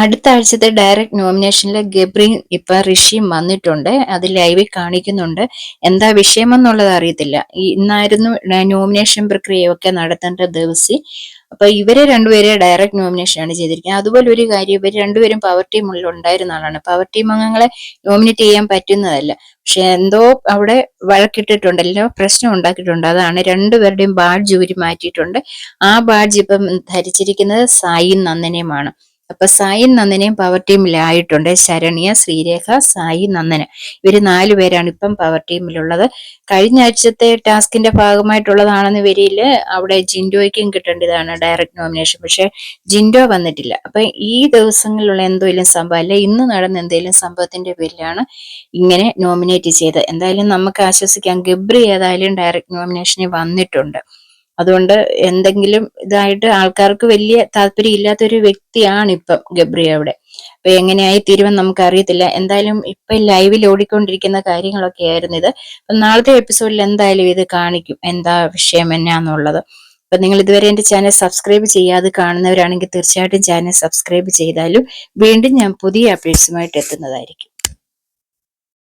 അടുത്ത ആഴ്ചത്തെ ഡയറക്റ്റ് നോമിനേഷനിൽ ഗബ്രി ഇപ്പം ഋഷി വന്നിട്ടുണ്ട്. അത് ലൈവിൽ കാണിക്കുന്നുണ്ട്. എന്താ വിഷയമെന്നുള്ളത് അറിയത്തില്ല. ഇന്നായിരുന്നു നോമിനേഷൻ പ്രക്രിയയൊക്കെ നടത്തേണ്ട ദിവസം. അപ്പൊ ഇവരെ രണ്ടുപേരെ ഡയറക്റ്റ് നോമിനേഷൻ ആണ് ചെയ്തിരിക്കുന്നത്. അതുപോലെ ഒരു കാര്യം ഇവർ രണ്ടുപേരും പവർ ടീമുള്ളിൽ ഉണ്ടായിരുന്ന ആളാണ്. പവർ ടീം അംഗങ്ങളെ നോമിനേറ്റ് ചെയ്യാൻ പറ്റുന്നതല്ല. പക്ഷെ എന്തോ അവിടെ വഴക്കിട്ടിട്ടുണ്ടല്ലോ പ്രശ്നം ഉണ്ടാക്കിയിട്ടുണ്ട്. അതാണ് രണ്ടുപേരുടെയും ബാഡ്ജ് ഊരി മാറ്റിയിട്ടുണ്ട്. ആ ബാഡ്ജ് ഇപ്പം ധരിച്ചിരിക്കുന്നത് സായി നന്ദനയുമാണ്. അപ്പൊ സായി നന്ദനയും പവർ ടീമിലായിട്ടുണ്ട് ശരണ്യ ശ്രീരേഖ സായി നന്ദന. ഇവർ നാലു പേരാണ് ഇപ്പം പവർ ടീമിലുള്ളത് കഴിഞ്ഞ ആഴ്ചത്തെ ടാസ്കിന്റെ ഭാഗമായിട്ടുള്ളതാണെന്ന് വരിയിൽ അവിടെ ജിൻഡോയ്ക്കും കിട്ടേണ്ടതാണ് ഡയറക്റ്റ് നോമിനേഷൻ പക്ഷെ ജിൻഡോ വന്നിട്ടില്ല. അപ്പൊ ഈ ദിവസങ്ങളിലുള്ള എന്തെങ്കിലും സംഭവം അല്ലെ ഇന്ന് നടന്ന എന്തെങ്കിലും സംഭവത്തിന്റെ പേരിലാണ് ഇങ്ങനെ നോമിനേറ്റ് ചെയ്തത്. എന്തായാലും നമുക്ക് ആശ്വസിക്കാം. ഗബ്രി ഏതായാലും ഡയറക്റ്റ് നോമിനേഷന് വന്നിട്ടുണ്ട്. അതുകൊണ്ട് എന്തെങ്കിലും ഇതായിട്ട് ആൾക്കാർക്ക് വലിയ താല്പര്യം ഇല്ലാത്തൊരു വ്യക്തിയാണ് ഇപ്പം ഗബ്രി അവിടെ. അപ്പൊ എങ്ങനെയായി തീരുമെന്ന് നമുക്ക് അറിയത്തില്ല എന്തായാലും ഇപ്പൊ ലൈവിൽ ഓടിക്കൊണ്ടിരിക്കുന്ന കാര്യങ്ങളൊക്കെ ആയിരുന്നു ഇത്. നാളത്തെ എപ്പിസോഡിൽ എന്തായാലും ഇത് കാണിക്കും. എന്താ വിഷയം എന്നാന്നുള്ളത്. അപ്പൊ നിങ്ങൾ ഇതുവരെ എന്റെ ചാനൽ സബ്സ്ക്രൈബ് ചെയ്യാതെ കാണുന്നവരാണെങ്കിൽ തീർച്ചയായിട്ടും ചാനൽ സബ്സ്ക്രൈബ് ചെയ്താലും വീണ്ടും ഞാൻ പുതിയ അപ്ഡേറ്റ്സുമായിട്ട് എത്തുന്നതായിരിക്കും.